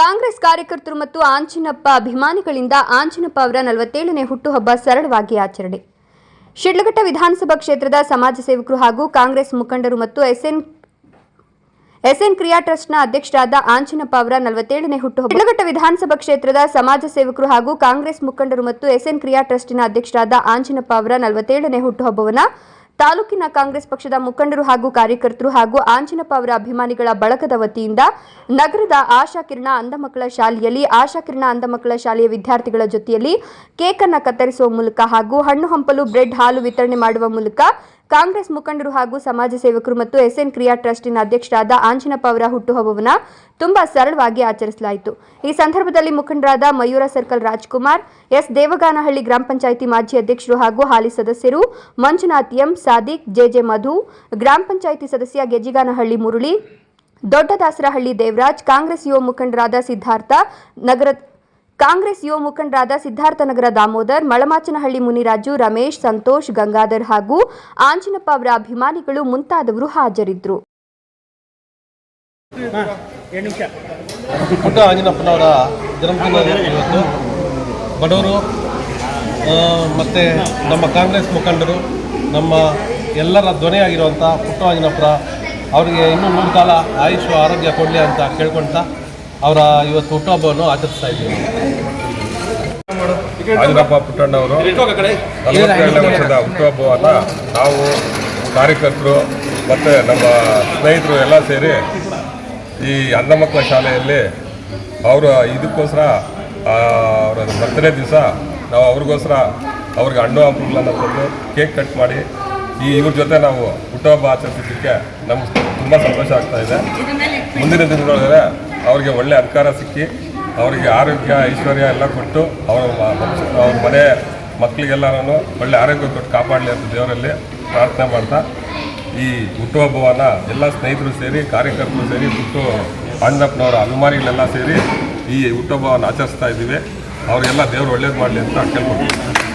ಕಾಂಗ್ರೆಸ್ ಕಾರ್ಯಕರ್ತರು ಮತ್ತು ಆಂಜಿನಪ್ಪ ಅಭಿಮಾನಿಗಳಿಂದ ಆಂಜಿನಪ್ಪ ಅವರ ನಲವತ್ತೇಳನೇ ಹುಟ್ಟುಹಬ್ಬ ಸರಳವಾಗಿ ಆಚರಣೆ. ಶಿಡ್ಲಘಟ್ಟ ವಿಧಾನಸಭಾ ಕ್ಷೇತ್ರದ ಸಮಾಜ ಸೇವಕರು ಹಾಗೂ ಕಾಂಗ್ರೆಸ್ ಮುಖಂಡರು ಮತ್ತು ಎಸ್ಎನ್ ಎಸ್ಎನ್ ಕ್ರಿಯಾ ಟ್ರಸ್ಟ್ನ ಅಧ್ಯಕ್ಷರಾದ ಆಂಜಿನಪ್ಪ ಅವರ ನಲವತ್ತೇಳನೇ ಹುಟ್ಟುಹಬ್ಬ. ಶಿಡ್ಲಘಟ್ಟ ವಿಧಾನಸಭಾ ಕ್ಷೇತ್ರದ ಸಮಾಜ ಸೇವಕರು ಹಾಗೂ ಕಾಂಗ್ರೆಸ್ ಮುಖಂಡರು ಮತ್ತು ಎಸ್ಎನ್ ಕ್ರಿಯಾ ಟ್ರಸ್ಟಿನ ಅಧ್ಯಕ್ಷರಾದ ಆಂಜಿನಪ್ಪ ಅವರ ನಲವತ್ತೇಳನೇ ಹುಟ್ಟುಹಬ್ಬವನ್ನು ತಾಲೂಕಿನ ಕಾಂಗ್ರೆಸ್ ಪಕ್ಷದ ಮುಖಂಡರು ಹಾಗೂ ಕಾರ್ಯಕರ್ತರು ಹಾಗೂ ಆಂಜಿನಪ್ಪ ಅವರ ಅಭಿಮಾನಿಗಳ ಬಳಗದ ವತಿಯಿಂದ ನಗರದ ಆಶಾ ಕಿರಣ ಅಂಧಮಕ್ಕಳ ಶಾಲೆಯಲ್ಲಿ, ಆಶಾ ಕಿರಣ ಅಂಧಮಕ್ಕಳ ಶಾಲೆಯ ವಿದ್ಯಾರ್ಥಿಗಳ ಜೊತೆಯಲ್ಲಿ ಕೇಕ್ ಅನ್ನು ಕತ್ತರಿಸುವ ಮೂಲಕ ಹಾಗೂ ಹಣ್ಣು ಹಂಪಲು ಬ್ರೆಡ್ ಹಾಲು ವಿತರಣೆ ಮಾಡುವ ಮೂಲಕ ಕಾಂಗ್ರೆಸ್ ಮುಖಂಡರು ಹಾಗೂ ಸಮಾಜ ಸೇವಕರು ಮತ್ತು ಎಸ್ಎನ್ ಕ್ರಿಯಾ ಟ್ರಸ್ಟಿನ ಅಧ್ಯಕ್ಷರಾದ ಆಂಜನಪ್ಪ ಅವರ ಹುಟ್ಟುಹಬ್ಬವನ್ನು ತುಂಬಾ ಸರಳವಾಗಿ ಆಚರಿಸಲಾಯಿತು. ಈ ಸಂದರ್ಭದಲ್ಲಿ ಮುಖಂಡರಾದ ಮಯೂರ ಸರ್ಕಲ್ ರಾಜ್ಕುಮಾರ್, ಎಸ್ ದೇವಗಾನಹಳ್ಳಿ ಗ್ರಾಮ ಪಂಚಾಯಿತಿ ಮಾಜಿ ಅಧ್ಯಕ್ಷರು ಹಾಗೂ ಹಾಲಿ ಸದಸ್ಯರು Manjunath M, Sadiq, J J Madhu, ಗ್ರಾಮ ಪಂಚಾಯಿತಿ ಸದಸ್ಯ ಗೆಜಿಗಾನಹಳ್ಳಿ ಮುರುಳಿ, ದೊಡ್ಡದಾಸರಹಳ್ಳಿ ದೇವರಾಜ್, ಕಾಂಗ್ರೆಸ್ ಯುವ ಮುಖಂಡರಾದ ಸಿದ್ಧಾರ್ಥ, ನಗರ ಕಾಂಗ್ರೆಸ್ ಯುವ ಮುಖಂಡರಾದ ಸಿದ್ಧಾರ್ಥ ನಗರ ದಾಮೋದರ್, ಮಳಮಾಚನಹಳ್ಳಿ ಮುನಿರಾಜು, ರಮೇಶ್, ಸಂತೋಷ್, ಗಂಗಾಧರ್ ಹಾಗೂ ಆಂಜಿನಪ್ಪ ಅವರ ಅಭಿಮಾನಿಗಳು ಮುಂತಾದವರು ಹಾಜರಿದ್ದರು. ಪುಟ್ಟ ಬಡವರು ಮತ್ತು ನಮ್ಮ ಕಾಂಗ್ರೆಸ್ ಮುಖಂಡರು, ನಮ್ಮ ಎಲ್ಲರ ಧ್ವನಿಯಾಗಿರುವಂಥ ಪುಟ್ಟ ಆಂಜನಪ್ಪರ, ಅವರಿಗೆ ಇನ್ನೂ ಮೂರು ಕಾಲ ಆಯುಷ್ ಆರೋಗ್ಯ ಕೊಡಲಿ ಅಂತ ಕೇಳ್ಕೊಳ್ತಾ ಅವರ ಇವತ್ತು ಹುಟ್ಟುಹಬ್ಬವನ್ನು ಆಚರಿಸ್ತಾ ಇದ್ದೀವಿ. ಆಂಜನಪ್ಪ ಪುಟ್ಟಣ್ಣವರು ನಲವತ್ತೇಳನೇ ವರ್ಷದ ಹುಟ್ಟುಹಬ್ಬವನ್ನು ನಾವು ಕಾರ್ಯಕರ್ತರು ಮತ್ತು ನಮ್ಮ ಸ್ನೇಹಿತರು ಎಲ್ಲ ಸೇರಿ ಈ ಅಂಧ ಮಕ್ಕಳ ಶಾಲೆಯಲ್ಲಿ ಅವರ ಇದಕ್ಕೋಸ್ಕರ ಅವರ ಬರ್ತಡೇ ದಿವಸ ನಾವು ಅವ್ರಿಗೋಸ್ಕರ ಅವ್ರಿಗೆ ಹಣ್ಣು ಹಂಪುಗಳನ್ನ ತಂದು ಕೇಕ್ ಕಟ್ ಮಾಡಿ ಈ ಇವ್ರ ಜೊತೆ ನಾವು ಹುಟ್ಟುಹಬ್ಬ ಆಚರಿಸಿದ್ದಕ್ಕೆ ನಮ್ಗೆ ತುಂಬ ಸಂತೋಷ ಆಗ್ತಾ ಇದೆ. ಮುಂದಿನ ದಿನಗಳಲ್ಲಿ ಅವ್ರಿಗೆ ಒಳ್ಳೆ ಅಧಿಕಾರ ಸಿಕ್ಕಿ ಅವರಿಗೆ ಆರೋಗ್ಯ, ಐಶ್ವರ್ಯ ಎಲ್ಲ ಕೊಟ್ಟು ಅವರ ಅವ್ರ ಮನೆ ಮಕ್ಕಳಿಗೆಲ್ಲರೂ ಒಳ್ಳೆ ಆರೋಗ್ಯ ಕೊಟ್ಟು ಕಾಪಾಡಲಿ ಅಂತ ದೇವರಲ್ಲಿ ಪ್ರಾರ್ಥನೆ ಮಾಡ್ತಾ ಈ ಹುಟ್ಟುಹಬ್ಬವನ್ನು ಎಲ್ಲ ಸ್ನೇಹಿತರು ಸೇರಿ, ಕಾರ್ಯಕರ್ತರು ಸೇರಿ ಹುಟ್ಟು ಆಂಜನಪ್ಪನವರ ಅಭಿಮಾನಿಗಳೆಲ್ಲ ಸೇರಿ ಈ ಹುಟ್ಟುಹಬ್ಬವನ್ನು ಆಚರಿಸ್ತಾ ಇದ್ದೀವಿ. ಅವರಿಗೆಲ್ಲ ದೇವರು ಒಳ್ಳೇದು ಮಾಡಲಿ ಅಂತ ಕೇಳ್ಕೊಳ್ತೀವಿ.